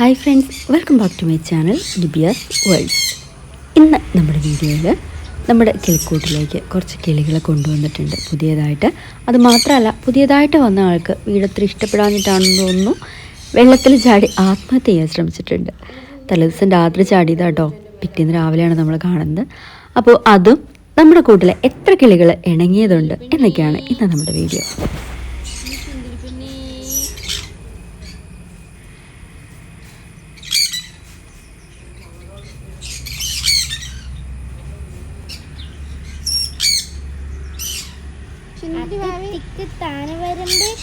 Hi friends welcome back to my channel Libiya's world ഇന്ന് നമ്മുടെ വീഡിയോയിൽ നമ്മുടെ കിളിക്കൂട്ടിലേക്ക് കുറച്ച് കിളികളെ കൊണ്ടുവന്നിട്ടുണ്ട്. പുതിയതായിട്ട്. അത് മാത്രമല്ല പുതിയതായിട്ട് വന്ന ആൾക്ക് വീടത്ര ഇഷ്ടപ്പെടാഞ്ഞിട്ടാണെന്ന് തോന്നുന്നു. വെള്ളത്തിൽ ചാടി ആത്മഹത്യ ചെയ്യാൻ ശ്രമിച്ചിട്ടുണ്ട്. തലേദിവസം രാത്രി ചാടിയതാട്ടോ പിറ്റേന്ന് രാവിലെയാണ് നമ്മൾ കാണുന്നത്. അപ്പോൾ അതും നമ്മുടെ കൂട്ടിലെ എത്ര കിളികൾ ഇണങ്ങിയതുണ്ട് എന്നൊക്കെയാണ് ഇന്ന് നമ്മുടെ വീഡിയോ.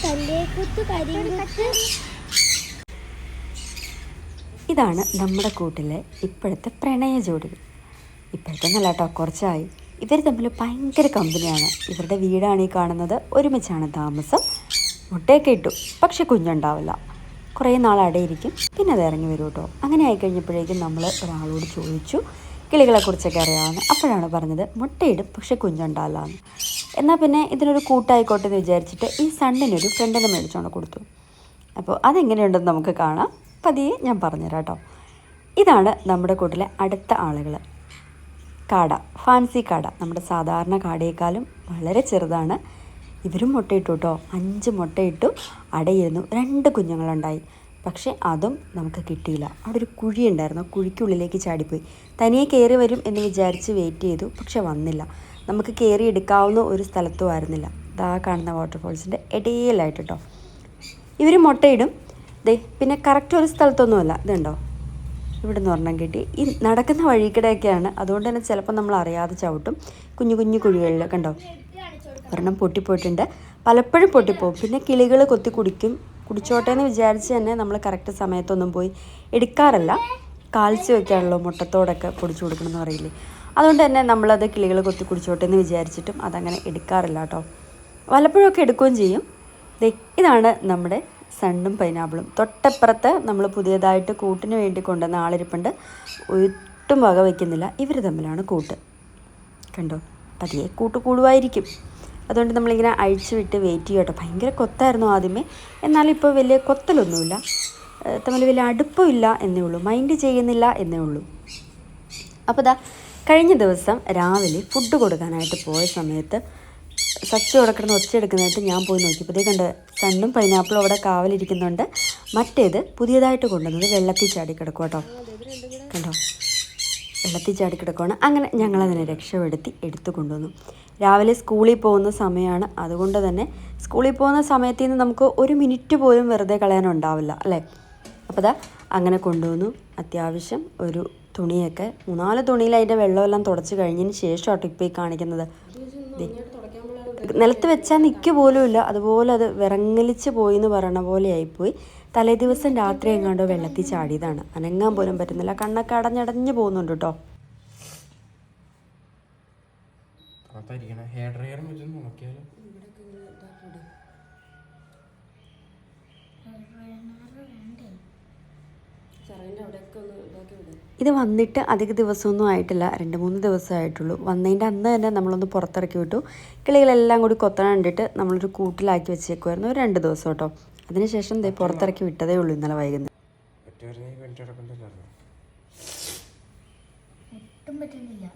കല്ലേക്കുത്ത് കരിങ്കുത്ത്. ഇതാണ് നമ്മുടെ കൂട്ടിലെ ഇപ്പോഴത്തെ പ്രണയ ജോഡികൾ ഇപ്പോഴത്തെ നല്ല കേട്ടോ കുറച്ചായി. ഇവർ തമ്മിൽ ഭയങ്കര കമ്പനിയാണ്. ഇവരുടെ വീടാണ് ഈ കാണുന്നത്. ഒരുമിച്ചാണ് താമസം. മുട്ടയൊക്കെ ഇട്ടു. പക്ഷെ കുഞ്ഞുണ്ടാവില്ല. കുറേ നാൾ അടയിരിക്കും പിന്നെ അത് ഇറങ്ങി വരും കേട്ടോ അങ്ങനെ ആയിക്കഴിഞ്ഞപ്പോഴേക്കും നമ്മൾ ഒരാളോട് ചോദിച്ചു. കിളികളെക്കുറിച്ചൊക്കെ അറിയാമെന്ന് അപ്പോഴാണ് പറഞ്ഞത് മുട്ടയിടും പക്ഷെ കുഞ്ഞുണ്ടാവില്ല എന്ന്. എന്നാൽ പിന്നെ ഇതിനൊരു കൂട്ടായിക്കോട്ടെ എന്ന് വിചാരിച്ചിട്ട് ഈ സണ്ണിനൊരു ഫ്രണ്ടിനെ മേടിച്ചുകൊണ്ട് കൊടുത്തു. അപ്പോൾ അതെങ്ങനെയുണ്ടെന്ന് നമുക്ക് കാണാം. പതിയെ ഞാൻ പറഞ്ഞുതരാം കേട്ടോ. ഇതാണ് നമ്മുടെ കൂട്ടിലെ അടുത്ത ആളുകൾ. കാട ഫാൻസി കാട. നമ്മുടെ സാധാരണ കാടയേക്കാളും വളരെ ചെറുതാണ്. ഇവരും മുട്ടയിട്ടു കേട്ടോ. അഞ്ച് മുട്ടയിട്ടു അടയിരുന്നു. രണ്ട് കുഞ്ഞുങ്ങളുണ്ടായി. പക്ഷേ അതും നമുക്ക് കിട്ടിയില്ല. അവിടെ ഒരു കുഴി ഉണ്ടായിരുന്നു. ആ കുഴിക്കുള്ളിലേക്ക് ചാടിപ്പോയി. തനിയെ കയറി വരും എന്ന് വിചാരിച്ച് വെയിറ്റ് ചെയ്തു. പക്ഷെ വന്നില്ല. നമുക്ക് കയറി എടുക്കാവുന്ന ഒരു സ്ഥലത്തും ആയിരുന്നില്ല. ഇതാ കാണുന്ന വാട്ടർഫോൾസിന്റെ ഇടയിലായിട്ട്. കേട്ടോ ഇവർ മുട്ടയിടും. ദേ പിന്നെ കറക്റ്റ് ഒരു സ്ഥലത്തൊന്നുമല്ല. ഇതുണ്ടോ? ഇവിടെ നിന്ന് ഒരെണ്ണം കിട്ടി. ഈ നടക്കുന്ന വഴിക്കിടെയൊക്കെയാണ്. അതുകൊണ്ട് തന്നെ ചിലപ്പോൾ നമ്മൾ അറിയാതെ ചവിട്ടും. കുഞ്ഞു കുഞ്ഞു കുഴികളിലൊക്കെ ഉണ്ടോ ഒരെണ്ണം പൊട്ടിപ്പോയിട്ടുണ്ട്. പലപ്പോഴും പൊട്ടിപ്പോവും. പിന്നെ കിളികൾ കൊത്തി കുടിക്കും. കുടിച്ചോട്ടെ എന്ന് വിചാരിച്ച് തന്നെ നമ്മൾ കറക്റ്റ് സമയത്തൊന്നും പോയി എടുക്കാറില്ല. കാൽസ്യം ഒക്കെ ആണല്ലോ മുട്ടത്തോടൊക്കെ പൊടിച്ചു കൊടുക്കണം എന്ന് പറയില്ലേ. അതുകൊണ്ട് തന്നെ നമ്മളത് കിളികൾ കൊത്തി കുടിച്ചോട്ടെ എന്ന് വിചാരിച്ചിട്ടും അതങ്ങനെ എടുക്കാറില്ല കേട്ടോ. വല്ലപ്പോഴൊക്കെ എടുക്കുകയും ചെയ്യും. ഇതാണ് നമ്മുടെ സണ്ണും പൈനാപ്പിളും. തൊട്ടപ്പുറത്ത് നമ്മൾ പുതിയതായിട്ട് കൂട്ടിന് വേണ്ടി കൊണ്ടുവന്ന ആളിരിപ്പുണ്ട്. ഒട്ടും വക വയ്ക്കുന്നില്ല. ഇവർ തമ്മിലാണ് കൂട്ട്. കണ്ടോ? പതിയെ കൂട്ട് കൂടുമായിരിക്കും അതുകൊണ്ട് നമ്മളിങ്ങനെ അഴിച്ചു വിട്ട് വെയിറ്റ് ചെയ്യും കേട്ടോ ഭയങ്കര കൊത്തായിരുന്നു ആദ്യമേ. എന്നാലും ഇപ്പോൾ വലിയ കൊത്തലൊന്നുമില്ല. തമ്മിൽ വലിയ അടുപ്പമില്ല എന്നേ ഉള്ളൂ. മൈൻഡ് ചെയ്യുന്നില്ല എന്നേ ഉള്ളൂ. അപ്പോൾ ദാ കഴിഞ്ഞ ദിവസം രാവിലെ ഫുഡ് കൊടുക്കാനായിട്ട് പോയ സമയത്ത് സച്ച് ഉടക്കിടന്ന് കിടന്ന് ഒച്ചയെടുക്കുന്നതായിട്ട് ഞാൻ പോയി നോക്കിയപ്പോഴത്തേ കണ്ട് സണ്ണും പൈനാപ്പിളും അവിടെ കാവലിരിക്കുന്നുണ്ട്. മറ്റേത് പുതിയതായിട്ട് കൊണ്ടുവന്നത് വെള്ളത്തിൽ ചാടി കിടക്കും കേട്ടോ കണ്ടോ? വെള്ളത്തിൽ ചാടി കിടക്കുവാണ്. അങ്ങനെ ഞങ്ങളതിനെ രക്ഷപ്പെടുത്തി എടുത്തു കൊണ്ടുവന്നു. രാവിലെ സ്കൂളിൽ പോകുന്ന സമയമാണ്. അതുകൊണ്ട് തന്നെ സ്കൂളിൽ പോകുന്ന സമയത്ത് നിന്ന് നമുക്ക് ഒരു മിനിറ്റ് പോലും വെറുതെ കളയാനുണ്ടാവില്ല അല്ലേ? അപ്പോൾ അതാ അങ്ങനെ കൊണ്ടുവന്നു. അത്യാവശ്യം ഒരു തുണിയൊക്കെ മൂന്നാൽ തുണിയിൽ അതിന്റെ വെള്ളമെല്ലാം തുടച്ച് കഴിഞ്ഞതിന് ശേഷമാണ് ഇപ്പോൾ കാണിക്കുന്നത്. നിലത്ത് വെച്ചാൽ നിൽക്കുക പോലുമില്ല അതുപോലെ അത് വിറങ്ങലിച്ച് പോയി എന്ന് പറയണ പോലെ ആയിപ്പോയി. തലേ ദിവസം രാത്രി എങ്ങാണ്ടോ വെള്ളത്തിൽ ചാടിയതാണ്. അനങ്ങാൻ പോലും പറ്റുന്നില്ല. കണ്ണൊക്കെ അടഞ്ഞടഞ്ഞ് പോകുന്നുണ്ട് കേട്ടോ ഹെയർ ഡ്രയർ വെച്ച് നോക്കിയാലോ ഇത് വന്നിട്ട് അധിക ദിവസമൊന്നും ആയിട്ടില്ല. രണ്ട് മൂന്ന് ദിവസമായിട്ടുള്ളൂ. വന്നതിന്റെ അന്ന് തന്നെ നമ്മളൊന്ന് പുറത്തിറക്കി വിട്ടു. കിളികളെല്ലാം കൂടി കൊത്തണ കണ്ടിട്ട് നമ്മളൊരു കൂട്ടിലാക്കി വെച്ചേക്കുമായിരുന്നു ഒരു രണ്ട് ദിവസം കേട്ടോ. അതിനുശേഷം ദേ പുറത്തിറക്കി വിട്ടതേ ഉള്ളൂ ഇന്നലെ വൈകുന്നേരം. ഒട്ടും പറ്റുന്നില്ല.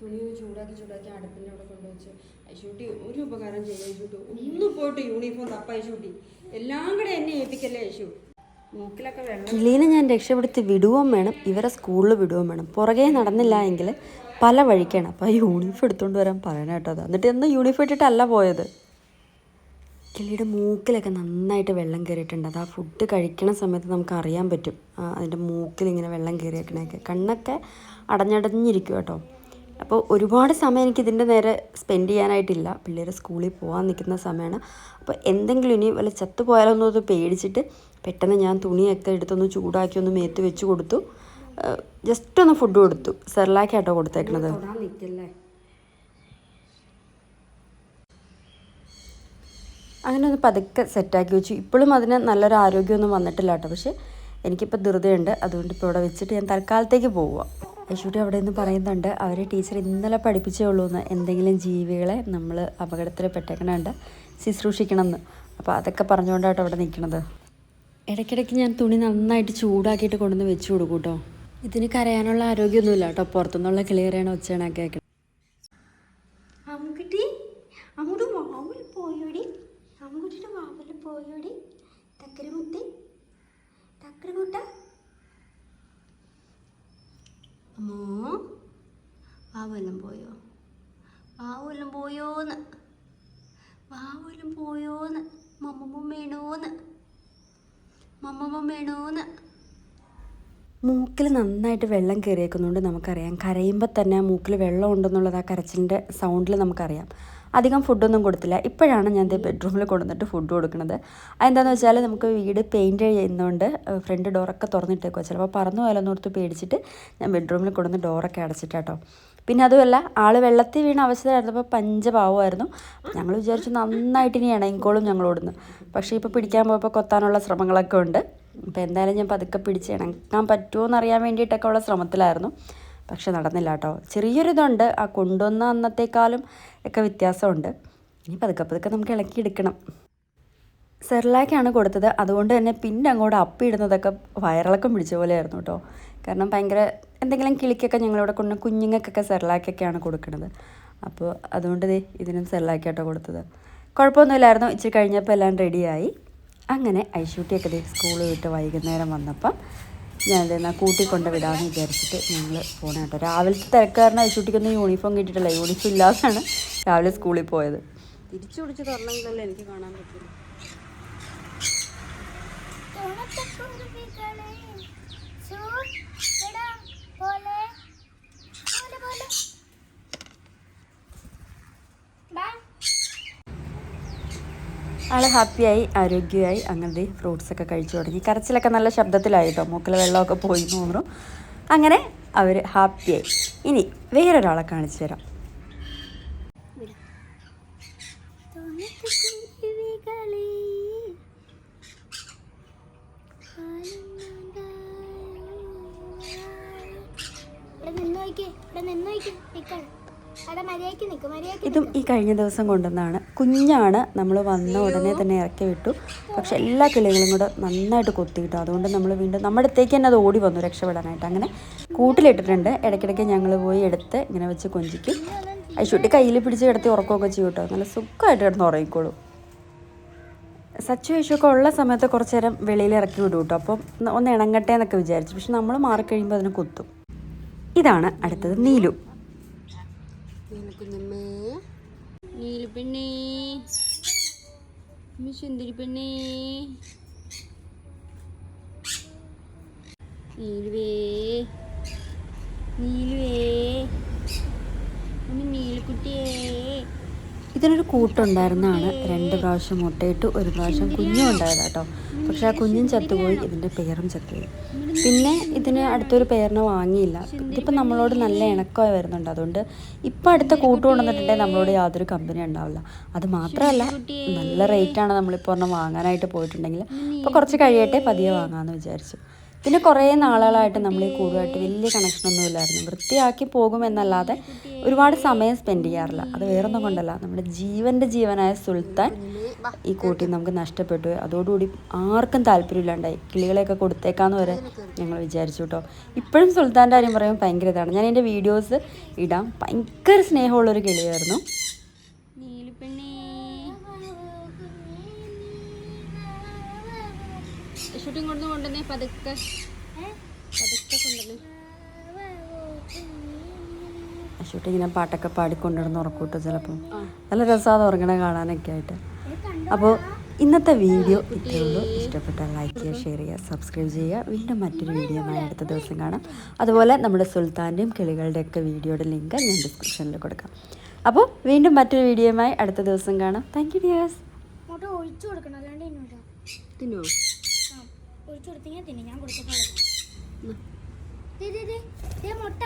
തുണി ചൂടാക്കി ചൂടാക്കി അടുപ്പിന്റെ അവിടെ കൊണ്ടുവച്ച് ഐശൂട്ടി ഒരു ഉപകാരം ചെയ്യും ഐശൂട്ടി. ഒന്നും പോയിട്ട് യൂണിഫോം തപ്പ ഐശൂട്ടി. എല്ലാം കൂടെ എന്നെ ഏൽപ്പിക്കല്ലേ ഐശു? കിളീനെ ഞാൻ രക്ഷപ്പെടുത്തി വിടുകയും വേണം ഇവരെ സ്കൂളിൽ വിടുകയും വേണം. പുറകെ നടന്നില്ല എങ്കിൽ പല വഴിക്കാണ്. അപ്പോൾ ആ യൂണിഫോം എടുത്തുകൊണ്ട് വരാൻ പറയണം കേട്ടോ അത്. എന്നിട്ട് എന്ന് യൂണിഫോം ഇട്ടിട്ടല്ല പോയത്. കിളിയുടെ മൂക്കിലൊക്കെ നന്നായിട്ട് വെള്ളം കയറിയിട്ടുണ്ട്. അത് ആ ഫുഡ് കഴിക്കണ സമയത്ത് നമുക്ക് അറിയാൻ പറ്റും. അതിന്റെ മൂക്കിൽ ഇങ്ങനെ വെള്ളം കയറിയേക്കണയൊക്കെ കണ്ണൊക്കെ അടഞ്ഞടഞ്ഞിരിക്കും കേട്ടോ. അപ്പോൾ ഒരുപാട് സമയം എനിക്ക് ഇതിന്റെ നേരെ സ്പെൻഡ് ചെയ്യാനായിട്ടില്ല. പിള്ളേർ സ്കൂളിൽ പോകാൻ നിൽക്കുന്ന സമയമാണ്. അപ്പോൾ എന്തെങ്കിലും ഇനി വല്ല ചത്തു പോയാലോ എന്നൊന്ന് പേടിച്ചിട്ട് പെട്ടെന്ന് ഞാൻ തുണിയൊക്കെ എടുത്തൊന്ന് ചൂടാക്കി ഒന്ന് മേത്ത് വെച്ച് കൊടുത്തു. ജസ്റ്റ് ഒന്ന് ഫുഡ് കൊടുത്തു. സെർലാക്കാട്ടോ കൊടുത്തേക്കണത്. അങ്ങനെ ഒന്ന് പതുക്കെ സെറ്റാക്കി വെച്ചു. ഇപ്പോഴും അതിന് നല്ലൊരു ആരോഗ്യമൊന്നും വന്നിട്ടില്ല കേട്ടോ. പക്ഷേ എനിക്കിപ്പോൾ ധൃതയുണ്ട്. അതുകൊണ്ട് ഇപ്പോൾ ഇവിടെ വെച്ചിട്ട് ഞാൻ തൽക്കാലത്തേക്ക് പോവുക. യശുട്ടി അവിടെ നിന്ന് പറയുന്നുണ്ട് അവരെ ടീച്ചർ ഇന്നലെ പഠിപ്പിച്ചേ ഉള്ളൂ എന്ന് എന്തെങ്കിലും ജീവികളെ നമ്മൾ അപകടത്തിൽ പെട്ടേക്കണുണ്ട് ശുശ്രൂഷിക്കണം എന്ന് അപ്പോൾ അതൊക്കെ പറഞ്ഞുകൊണ്ടാട്ടോ അവിടെ നിൽക്കുന്നത് ഇടയ്ക്കിടയ്ക്ക് ഞാൻ തുണി നന്നായിട്ട് ചൂടാക്കിയിട്ട് കൊണ്ടുവന്ന് വെച്ച് കൊടുക്കും കേട്ടോ ഇതിന് കരയാനുള്ള ആരോഗ്യമൊന്നുമില്ല കേട്ടോ. പുറത്തുനിന്നുള്ള ക്ലിയറാണ് ഒച്ചയാണ് കേൾക്കുന്നത് അമ്മുക്കുട്ടി അമ്മൂടെ വാവൽ പോയോടി. അമ്മുക്കുട്ടിയുടെ വാവൽ പോയോടി. തക്കരമുത്തി തക്കരമുട്ട അമ്മോ വാവെല്ലാം പോയോ? വാവെല്ലാം പോയോന്ന്. വാവെല്ലാം പോയോന്ന്. മമ്മമ്മ വേണോന്ന്. മമ്മമ്മ വേണോന്ന്. മൂക്കിൽ നന്നായിട്ട് വെള്ളം കയറിയേക്കുന്നതുകൊണ്ട് നമുക്കറിയാം. കരയുമ്പോൾ തന്നെ മൂക്കിൽ വെള്ളം ഉണ്ടെന്നുള്ളത് ആ കരച്ചിലിന്റെ സൗണ്ടിൽ നമുക്കറിയാം. അധികം ഫുഡൊന്നും കൊടുത്തില്ല. ഇപ്പോഴാണ് ഞാൻ ബെഡ്റൂമിൽ കൊണ്ടുവന്നിട്ട് ഫുഡ് കൊടുക്കുന്നത്. അതെന്താണെന്ന് വെച്ചാൽ നമുക്ക് വീട് പെയിന്റ് ചെയ്യുന്നതുകൊണ്ട് ഫ്രണ്ട് ഡോറൊക്കെ തുറന്നിട്ടേക്കോ ചിലപ്പോൾ പറന്നു പോയാലോന്നോർത്ത് പേടിച്ചിട്ട് ഞാൻ ബെഡ്റൂമിൽ കൊണ്ടുവന്ന് ഡോറൊക്കെ അടച്ചിട്ടാട്ടോ. പിന്നെ അതുമല്ല ആൾ വെള്ളത്തിൽ വീണ അവസ്ഥയായിരുന്നപ്പോൾ പഞ്ചപാവമായിരുന്നു ഞങ്ങൾ വിചാരിച്ചു നന്നായിട്ട് ഇനി ഇണങ്ങിക്കോളും ഞങ്ങളോടുന്ന് പക്ഷേ ഇപ്പോൾ പിടിക്കാൻ പോയപ്പോൾ കൊത്താനുള്ള ശ്രമങ്ങളൊക്കെ ഉണ്ട്. അപ്പോൾ എന്തായാലും ഞാൻ പതുക്കെ പിടിച്ച് ഇണങ്ങാൻ പറ്റുമോ എന്നറിയാൻ വേണ്ടിയിട്ടൊക്കെ ഉള്ള ശ്രമത്തിലായിരുന്നു. പക്ഷെ നടന്നില്ല കേട്ടോ. ചെറിയൊരിതുണ്ട്. ആ കൊണ്ടുവന്ന അന്നത്തേക്കാളും ഒക്കെ വ്യത്യാസമുണ്ട്. ഇനി പതുക്കെ പതുക്കെ നമുക്ക് ഇളക്കി എടുക്കണം. സെർലാക്കാണ് കൊടുത്തത്. അതുകൊണ്ട് തന്നെ പിന്നെ അങ്ങോട്ട് അപ്പിയിടുന്നതൊക്കെ വയറിളക്കം പിടിച്ച പോലെയായിരുന്നു കേട്ടോ. കാരണം ഭയങ്കര എന്തെങ്കിലും കിളിക്കൊക്കെ ഞങ്ങളിവിടെ കൊണ്ട് കുഞ്ഞുങ്ങൾക്കൊക്കെ സെർലാക്കൊക്കെയാണ് കൊടുക്കുന്നത് അപ്പോൾ അതുകൊണ്ട് ഇതിനും സെർലാക്കാട്ടോ കൊടുത്തത്. കുഴപ്പമൊന്നുമില്ലായിരുന്നു. ഇച്ചിരി കഴിഞ്ഞപ്പോൾ എല്ലാം റെഡിയായി അങ്ങനെ ഐശൂട്ടിയൊക്കെ സ്കൂൾ വിട്ട് വൈകുന്നേരം വന്നപ്പം ഞാൻ എന്നാൽ കൂട്ടിക്കൊണ്ട് വിടാമെന്ന് വിചാരിച്ചിട്ട് ഞങ്ങൾ പോണ കേട്ടോ രാവിലത്തെ തിരക്കാരനെ ഐശൂട്ടിക്കൊന്നും യൂണിഫോം കിട്ടിയിട്ടില്ല. യൂണിഫോം ഇല്ലാതെയാണ് രാവിലെ സ്കൂളിൽ പോയത്. തിരിച്ചു പിടിച്ച് തുറന്നെങ്കിലല്ലേ എനിക്ക് കാണാൻ പറ്റുള്ളൂ. ആൾ ഹാപ്പിയായി ആരോഗ്യമായി അങ്ങനത്തെ ഫ്രൂട്ട്സ് ഒക്കെ കഴിച്ചു തുടങ്ങി. കരച്ചിലൊക്കെ നല്ല ശബ്ദത്തിലായി കേട്ടോ മൂക്കിൽ വെള്ളമൊക്കെ പോയി എന്ന് അങ്ങനെ അവർ ഹാപ്പിയായി. ഇനി വേറൊരാളെ കാണിച്ചു തരാം. ഇവിടെ നിന്ന് ഇവിടെ നിന്ന് നോക്കിയേ നിക്കണം ഇതും ഈ കഴിഞ്ഞ ദിവസം കൊണ്ടുവന്നാണ് കുഞ്ഞാണ് നമ്മൾ വന്ന ഉടനെ തന്നെ ഇറക്കി വിട്ടു. പക്ഷെ എല്ലാ കിളികളും കൂടെ നന്നായിട്ട് കൊത്തിയിട്ടു അതുകൊണ്ട് നമ്മൾ വീണ്ടും നമ്മുടെ അടുത്തേക്ക് തന്നെ അത് ഓടി വന്നു രക്ഷപ്പെടാനായിട്ട്. അങ്ങനെ കൂട്ടിലിട്ടിട്ടുണ്ട്. ഇടയ്ക്കിടയ്ക്ക് ഞങ്ങൾ പോയി എടുത്ത് ഇങ്ങനെ വെച്ച് കൊഞ്ചിക്കും. ഐശുട്ടി കയ്യിൽ പിടിച്ച് കിടത്തി ഉറക്കമൊക്കെ ചെയ്യും കേട്ടോ. നല്ല സുഖമായിട്ട് കിടന്ന് ഉറങ്ങിക്കോളൂ. സച്ചു യേശുവൊക്കെ ഉള്ള സമയത്ത് കുറച്ച് നേരം വെളിയിൽ ഇറക്കി വിടും കേട്ടോ. അപ്പം ഒന്ന് ഇണങ്ങട്ടെ എന്നൊക്കെ വിചാരിച്ചു. പക്ഷെ നമ്മൾ മാറിക്കഴിയുമ്പോൾ അതിനെ കുത്തും. ഇതാണ് അടുത്തത് നീലു. നീലു പെണ്ണേ. സുന്ദരി പെണ്ണേ നീലുവേ. നീലുവേ ഒന്ന് നീലുക്കുട്ടിയേ ഇതിനൊരു കൂട്ടുണ്ടായിരുന്നതാണ് രണ്ട് പ്രാവശ്യം മുട്ടയിട്ട് ഒരു പ്രാവശ്യം കുഞ്ഞും ഉണ്ടായത് കേട്ടോ പക്ഷെ ആ കുഞ്ഞും ചത്തുപോയി ഇതിന്റെ പേരും ചത്തുപോയി. പിന്നെ ഇതിന് അടുത്തൊരു പേരിനെ വാങ്ങിയില്ല. ഇതിപ്പോൾ നമ്മളോട് നല്ല ഇണക്കമായി വരുന്നുണ്ട്. അതുകൊണ്ട് ഇപ്പം അടുത്ത കൂട്ട് കൊണ്ടുവന്നിട്ടുണ്ടെങ്കിൽ നമ്മളോട് യാതൊരു കമ്പനി ഉണ്ടാവില്ല. അത് മാത്രമല്ല നല്ല റേറ്റാണ് നമ്മളിപ്പോൾ ഒരെണ്ണം വാങ്ങാനായിട്ട് പോയിട്ടുണ്ടെങ്കിൽ. അപ്പോൾ കുറച്ച് കഴിയട്ടെ പതിയെ വാങ്ങാമെന്ന് വിചാരിച്ചു. പിന്നെ കുറേ നാളുകളായിട്ട് നമ്മൾ ഈ കൂടുമായിട്ട് വലിയ കണക്ഷനൊന്നും ഇല്ലായിരുന്നു വൃത്തിയാക്കി പോകുമെന്നല്ലാതെ ഒരുപാട് സമയം സ്പെൻഡ് ചെയ്യാറില്ല. അത് വേറൊന്നും കൊണ്ടല്ല. നമ്മുടെ ജീവന്റെ ജീവനായ സുൽത്താൻ ഈ കൂട്ടി നമുക്ക് നഷ്ടപ്പെട്ടു. അതോടുകൂടി ആർക്കും താല്പര്യമില്ലാണ്ടായി. കിളികളെയൊക്കെ കൊടുത്തേക്കാന്ന് വരെ ഞങ്ങൾ വിചാരിച്ചു കേട്ടോ ഇപ്പോഴും സുൽത്താന്റെ കാര്യം പറയുമ്പോൾ ഭയങ്കര ഇതാണ്. ഞാൻ എന്റെ വീഡിയോസ് ഇടാം. ഭയങ്കര സ്നേഹമുള്ളൊരു കിളിയായിരുന്നു. ഷൂട്ടിംഗ് കൊണ്ട് കൊണ്ടുവന്നേ പതുക്കെ. പതുക്കെ കൊണ്ടുവന്നേ. അശൂട്ടി ഇങ്ങനെ പാട്ടൊക്കെ പാടിക്കൊണ്ടിരുന്ന് ഉറക്കൂട്ടോ ചിലപ്പം. നല്ല രസമാണ് ഉറങ്ങണ കാണാനൊക്കെ ആയിട്ട്. അപ്പോൾ ഇന്നത്തെ വീഡിയോ ഇത്രയേ ഉള്ളൂ. ഇഷ്ടപ്പെട്ടാൽ ലൈക്ക് ചെയ്യുക ഷെയർ ചെയ്യുക സബ്സ്ക്രൈബ് ചെയ്യുക. വീണ്ടും മറ്റൊരു വീഡിയോയുമായി അടുത്ത ദിവസം കാണാം. അതുപോലെ നമ്മുടെ സുൽത്താന്റെയും കിളികളുടെയൊക്കെ വീഡിയോയുടെ ലിങ്ക് ഞാൻ ഡിസ്ക്രിപ്ഷനിൽ കൊടുക്കാം. അപ്പോൾ വീണ്ടും മറ്റൊരു വീഡിയോയുമായി അടുത്ത ദിവസം കാണാം. താങ്ക് യു ഡിയേഴ്സ് ഒഴിച്ചു കൊടുക്കണം അല്ലാണ്ട് തിന്നോ? ഒഴിച്ചു കൊടുത്തെങ്കിൽ തിന്നെ ഞാൻ കൊടുത്തിട്ടുള്ളത് മുട്ട.